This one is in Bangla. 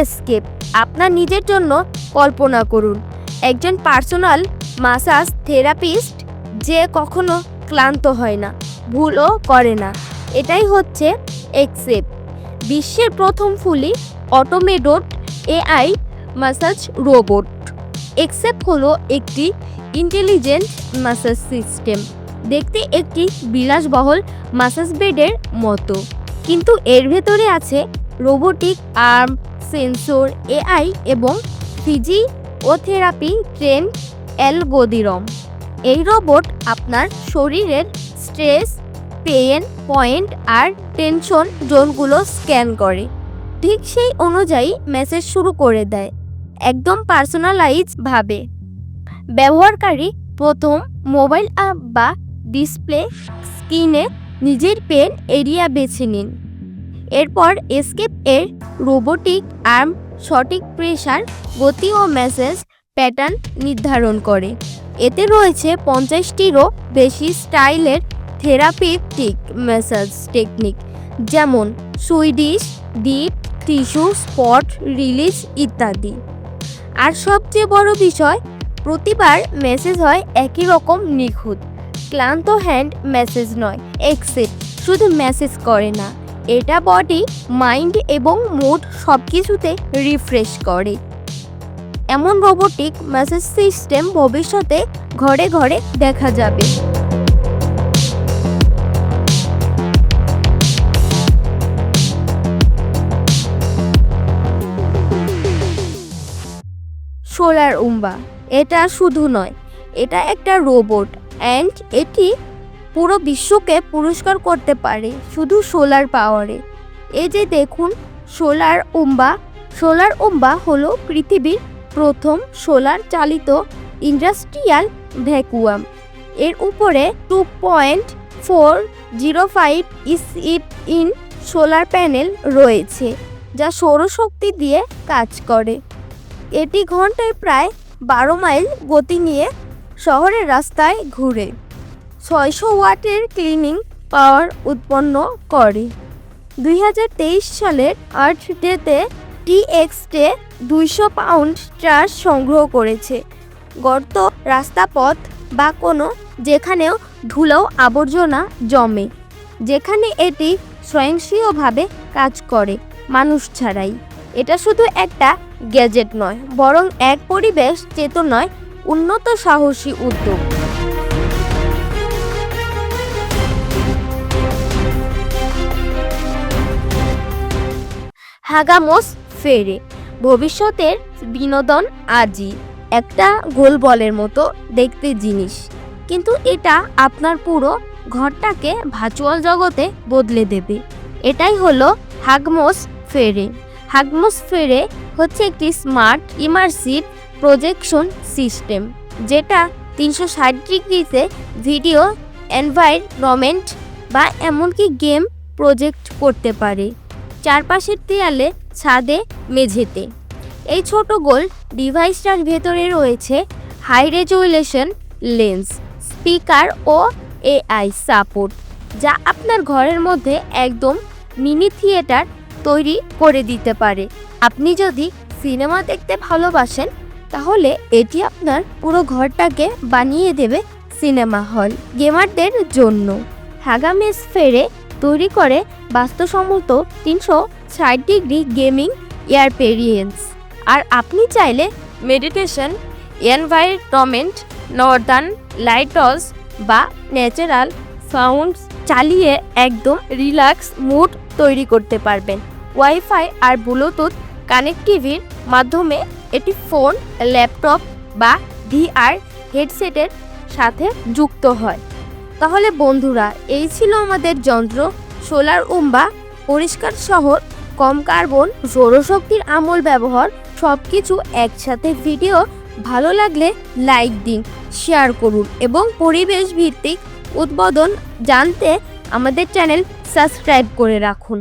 এসকেপ আপনার নিজের জন্য কল্পনা করুন। একজন পার্সোনাল মাসাজ থেরাপিস্ট যে কখনো ক্লান্ত হয় না, ভুলও করে না। এটাই হচ্ছে এক্সেপ বিশ্বের প্রথম fully automated AI massage robot এক্সেপ হলো একটি ইন্টেলিজেন্ট মাসাজ সিস্টেম দেখতে একটি বিলাসবহল মাসাজ বেডের মতো। কিন্তু এর ভেতরে আছে রোবোটিক আর্ম সেন্সর, এআই এবং ফিজিওথেরাপি ট্রেন অ্যালগোদিরম এই রোবট আপনার শরীরের স্ট্রেস পেন পয়েন্ট আর টেনশন জোনগুলো স্ক্যান করে। ঠিক সেই অনুযায়ী মেসেজ শুরু করে দেয়, একদম পার্সোনালাইজ ভাবে। ব্যবহারকারী প্রথম মোবাইল অ্যাপ বা ডিসপ্লে স্ক্রিনে নিজের পেন এরিয়া বেছে নিন। এরপর এসকেপ এর রোবোটিক আর্ম সঠিক প্রেসার গতি ও মেসেজ প্যাটার্ন নির্ধারণ করে। এতে রয়েছে পঞ্চাশটিরও বেশি স্টাইলের থেরাপিউটিক ম্যাসাজ টেকনিক যেমন Swedish deep tissue spot release ইত্যাদি। আর সবচেয়ে বড় বিষয়, প্রতিবার মেসেজ হয় একই রকম নিখুঁত। ক্লান্ত হ্যান্ড মেসেজ নয় এক্সেট শুধু মেসেজ করে না। এটা বডি মাইন্ড এবং মুড সব কিছুতে রিফ্রেশ করে। এমন রোবোটিক মেসেজ সিস্টেম ভবিষ্যতে ঘরে ঘরে দেখা যাবে। সোলার উম্বা, এটা শুধু নয়, এটা একটা রোবট অ্যান্ড এটি পুরো বিশ্বকে পুরস্কার করতে পারে শুধু সোলার পাওয়ারে। এই যে দেখুন, সোলার উম্বা। সোলার উম্বা হলো পৃথিবীর প্রথম সোলার চালিত ইন্ডাস্ট্রিয়াল ভ্যাকুয়াম। এর উপরে two point four zero five it in solar panel রয়েছে, যা সৌরশক্তি দিয়ে কাজ করে। এটি ঘন্টায় প্রায় বারো মাইল গতি নিয়ে শহরের রাস্তায় ঘুরে। ছয়শো ওয়াটের ক্লিনিং পাওয়ার উৎপন্ন করে। দুই হাজার তেইশ সালের আর্থ ডেতে টিএক্সটে দুইশো পাউন্ড চার্জ সংগ্রহ করেছে। গর্ত রাস্তাপথ বা কোনো যেখানেও ধুলো আবর্জনা জমে, যেখানে এটি স্বয়ংক্রিয়ভাবে কাজ করে মানুষ ছাড়াই। এটা শুধু একটা গ্যাজেট নয়, বরং এক পরিবেশ চেতনায় উন্নত সাহসী উদ্যোগ। হাগামোস ফেরে। ভবিষ্যতের বিনোদন আজই। একটা গোল বলের মতো দেখতে জিনিস। কিন্তু এটা আপনার পুরো ঘরটাকে ভার্চুয়াল জগতে বদলে দেবে। এটাই হলো হাগমোস ফেরে। হাগমোস ফেরে হচ্ছে একটি স্মার্ট, ইমার্সিভ প্রজেকশন সিস্টেম, যেটা তিনশো ষাট ডিগ্রিতে ভিডিও, এনভায়রনমেন্ট বা এমনকি গেম প্রজেক্ট করতে পারে। চারপাশের দেয়ালে, ছাদে, মেঝেতে। এই ছোট গোল ডিভাইসটার ভেতরে রয়েছে হাই রেজুলেশন লেন্স স্পিকার ও এআই সাপোর্ট যা আপনার ঘরের মধ্যে একদম মিনি থিয়েটার তৈরি করে দিতে পারে। আপনি যদি সিনেমা দেখতে ভালোবাসেন, তাহলে এটি আপনার পুরো ঘরটাকে বানিয়ে দেবে সিনেমা হল গেমারদের জন্য। হাগামেস ফেরে তৈরি করে বাস্তবসম্মত তিনশো ষাট ডিগ্রি গেমিং এয়ারপেরিয়েন্স আর আপনি চাইলে মেডিটেশন, এনভায়রনমেন্ট, নর্দার্ন লাইটস বা ন্যাচারাল সাউন্ডস চালিয়ে একদম রিল্যাক্স মুড তৈরি করতে পারবেন। ওয়াইফাই আর ব্লুটুথ কানেক্টিভির মাধ্যমে এটি ফোন, ল্যাপটপ বা ভিআর হেডসেটের সাথে যুক্ত হয়। তাহলে বন্ধুরা, এই ছিল আমাদের যন্ত্র। সোলার উম্বা, পরিষ্কার শহর, কম কার্বন, সৌরশক্তির আমল ব্যবহার সব কিছু একসাথে ভিডিও। ভালো লাগলে লাইক দিন, শেয়ার করুন এবং পরিবেশ ভিত্তিক উদ্বোধন জানতে আমাদের চ্যানেল সাবস্ক্রাইব করে রাখুন।